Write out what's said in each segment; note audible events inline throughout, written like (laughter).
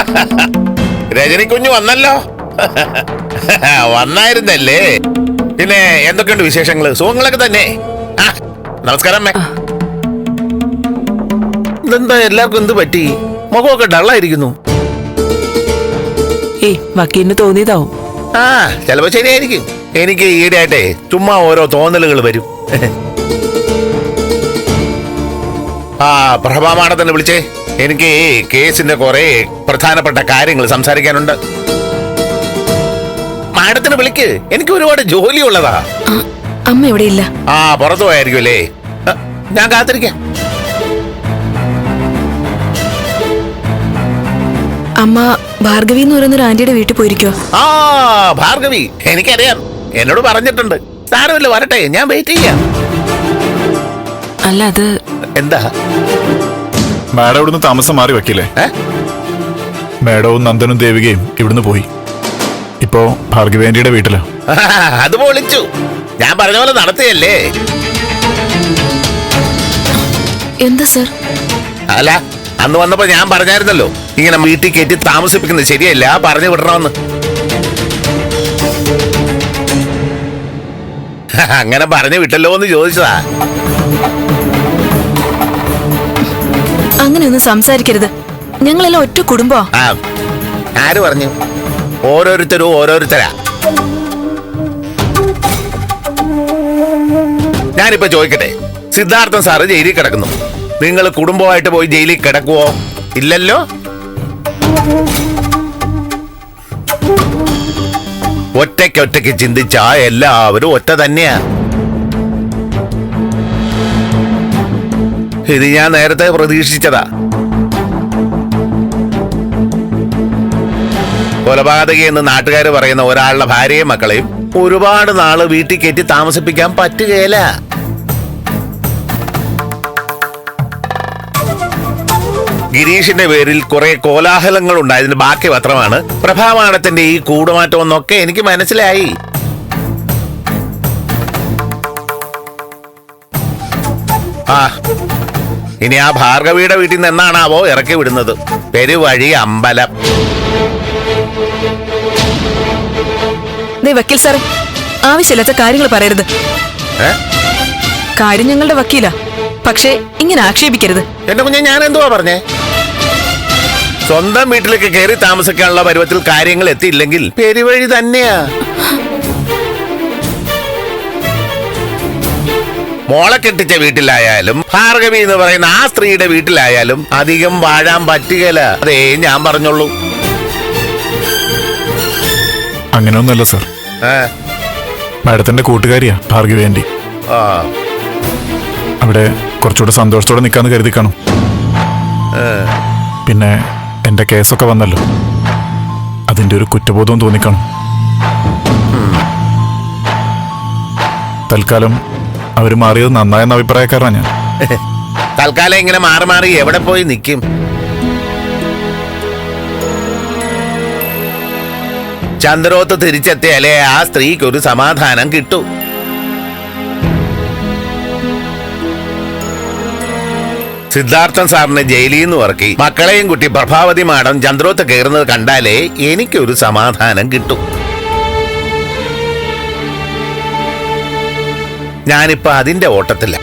(laughs) Rajani കുഞ്ഞു വന്നല്ലോ? (laughs) വന്നായിരുന്നല്ലേ? പിന്നെ എന്തൊക്കെയുണ്ട് വിശേഷങ്ങൾ സുഖങ്ങളൊക്കെ തന്നെ. നമസ്കാരം അമ്മേ. ഇതെന്താ എല്ലാവർക്കും എന്ത് പറ്റി? മുഖമൊക്കെ ഡള്ളായിരിക്കുന്നു. ഏയ് വക്കീലിന് തോന്നിയതാവും. ആ ചിലപ്പോ ശരിയായിരിക്കും. എനിക്ക് ഈടെയായിട്ടെ ചുമ്മാ ഓരോ തോന്നലുകൾ വരും. (laughs) ആ പ്രഭാ തന്നെ വിളിച്ചേ. എനിക്ക് ഈ കേസിന്റെ കുറെ പ്രധാനപ്പെട്ട കാര്യങ്ങൾ സംസാരിക്കാനുണ്ട്. മാഡത്തിന് വിളിക്ക്. എനിക്ക് ഒരുപാട് ജോലി ഉള്ളതാ അമ്മ ഇവിടെ ഇല്ല ആ പുറത്തു പോയായിരിക്കും അല്ലേ ഞാൻ കാത്തിരിക്കാം. അമ്മ ഭാർഗവി എന്ന് പറയുന്ന ഒരു ആന്റിയുടെ വീട്ടിൽ പോയിരിക്കോ ആ ഭാർഗവി. എനിക്കറിയാം. എന്നോട് പറഞ്ഞിട്ടുണ്ട്. സാരമില്ല വരട്ടെ. ഞാൻ വെയിറ്റ് ചെയ്യാം. അല്ല അത് എന്താ? മാഡം ഇവിടുന്ന് താമസം മാറി വെക്കില്ലേ ഏ? മാഡവും നന്ദനും ദേവികയും ഇവിടുന്ന് പോയി. ഇപ്പോ ഭാർഗവേന്ദ്രിയുടെ വീട്ടിലാ. ആ, അത് പൊളിച്ചു. ഞാൻ പറഞ്ഞ പോലെ നടത്തിയല്ലേ? എന്താ സർ? അല്ല അന്ന് വന്നപ്പോ ഞാൻ പറഞ്ഞായിരുന്നല്ലോ ഇങ്ങനെ വീട്ടിൽ കയറ്റി താമസിപ്പിക്കുന്നത് ശരിയല്ല പറഞ്ഞു വിടണമെന്ന്. (laughs) അങ്ങനെ പറഞ്ഞു വിട്ടല്ലോ എന്ന് ചോദിച്ചതാ. അങ്ങനെയൊന്നും സംസാരിക്കരുത്. ഞങ്ങളെല്ലാം ഒറ്റ കുടുംബോ? ആ ആര് പറഞ്ഞു? ഓരോരുത്തരും ഓരോരുത്തരാ. ഞാനിപ്പോ ചോദിക്കട്ടെ സിദ്ധാർത്ഥൻ സാറ് ജയിലിൽ കിടക്കുന്നു. നിങ്ങൾ കുടുംബമായിട്ട് പോയി ജയിലിൽ കിടക്കുവോ? ഇല്ലല്ലോ? ഒറ്റയ്ക്ക് ഒറ്റയ്ക്ക് ചിന്തിച്ചാ എല്ലാവരും ഒറ്റ തന്നെയാ. ഇത് ഞാൻ നേരത്തെ പ്രതീക്ഷിച്ചതാ. കൊലപാതകി എന്ന് നാട്ടുകാർ പറയുന്ന ഒരാളുടെ ഭാര്യയും മക്കളെയും ഒരുപാട് നാൾ വീട്ടിൽ കയറ്റി താമസിപ്പിക്കാൻ പറ്റുകയില്ല. ഗിരീഷിന്റെ പേരിൽ കുറെ കോലാഹലങ്ങൾ ഉണ്ടായതിന് ബാക്കി പത്രമാണ്. പ്രഭാമാണത്തിന്റെ ഈ കൂടുമാറ്റം എന്നൊക്കെ എനിക്ക് മനസ്സിലായി. ആ ഇനി ആ ഭാർഗവിയുടെ വീട്ടിൽ നിന്ന് എന്നാണാവോ ഇറക്കി വിടുന്നത്? പെരുവഴി അമ്പലം. വക്കീൽ സാറേ ആവശ്യമില്ലാത്ത കാര്യങ്ങൾ പറയരുത്? കാര്യം ഞങ്ങളുടെ വക്കീലാ. പക്ഷേ ഇങ്ങനെ ആക്ഷേപിക്കരുത്. എന്റെ കുഞ്ഞെ ഞാൻ എന്തുവാ പറഞ്ഞേ? സ്വന്തം വീട്ടിലേക്ക് കയറി താമസിക്കാനുള്ള പരുവത്തിൽ കാര്യങ്ങൾ എത്തിയില്ലെങ്കിൽ പെരുവഴി തന്നെയാ. മോളെ കെട്ടിച്ച വീട്ടിലായാലും ഭാർഗവി എന്ന് പറയുന്ന ആ സ്ത്രീയുടെ വീട്ടിലായാലും അധികം വാഴാൻ പറ്റുകയില്ല അതേ ഞാൻ പറഞ്ഞോളൂ. അങ്ങനെയൊന്നുമല്ല സർ. ഏ, മാഡത്തിന്റെ കൂട്ടുകാരിയാ ഭാർഗവേന്റി ആ, അവിടെ കുറച്ചുകൂടെ സന്തോഷത്തോടെ നിൽക്കാന്ന് കരുതി കാണും. പിന്നെ എന്റെ കേസൊക്കെ വന്നല്ലോ. അതിന്റെ ഒരു കുറ്റബോധവും തോന്നിക്കണം. തൽക്കാലം അവർ മാറിയത് നന്നായെന്ന അഭിപ്രായക്കാരനാണ് ഞാൻ. (laughs) തൽക്കാലം ഇങ്ങനെ മാറി മാറി എവിടെ പോയി നിൽക്കും ചന്ദ്രോത്ത് തിരിച്ചെത്തിയാലേ ആ സ്ത്രീക്ക് ഒരു സമാധാനം കിട്ടൂ. സിദ്ധാർത്ഥൻ സാറിനെ ജയിലിൽ നിന്ന് ഇറക്കി. മക്കളെയും കുട്ടി പ്രഭാവതി മാഡം ചന്ദ്രോത്ത് കയറുന്നത് കണ്ടാലേ എനിക്കൊരു സമാധാനം കിട്ടും. ഞാനിപ്പോ അതിന്റെ ഓട്ടത്തില്ല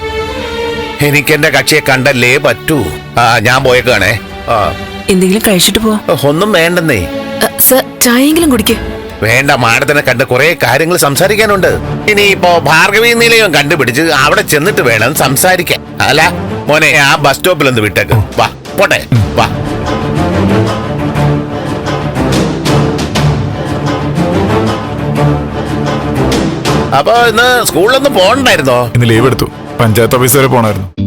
എനിക്കെന്റെ കക്ഷിയെ കണ്ടല്ലേ പറ്റൂ. ആ ഞാൻ പോയേക്കാണേ ആ. എന്തെങ്കിലും കഴിച്ചിട്ട് പോ ഒന്നും വേണ്ടെന്നേ. ചായെങ്കിലും സർ ചായയെങ്കിലും കുടിക്ക്. വേണ്ട മാഡത്തിനെ കണ്ട് കുറെ കാര്യങ്ങൾ സംസാരിക്കാനുണ്ട്. ഇനിയിപ്പോ ഭാർഗവീ നിലയം കണ്ടുപിടിച്ച് അവിടെ ചെന്നിട്ട് വേണം സംസാരിക്കാൻ. അല്ല മോനെ ആ ബസ് സ്റ്റോപ്പിൽ ഒന്ന് വിട്ടേക്ക്. വാ പോട്ടെ. വാ. അപ്പൊ ഇന്ന് സ്കൂളിലൊന്നും പോകണ്ടായിരുന്നോ? ഇന്ന് ലീവ് എടുത്തു. പഞ്ചായത്ത് ഓഫീസ് വരെ പോണായിരുന്നു.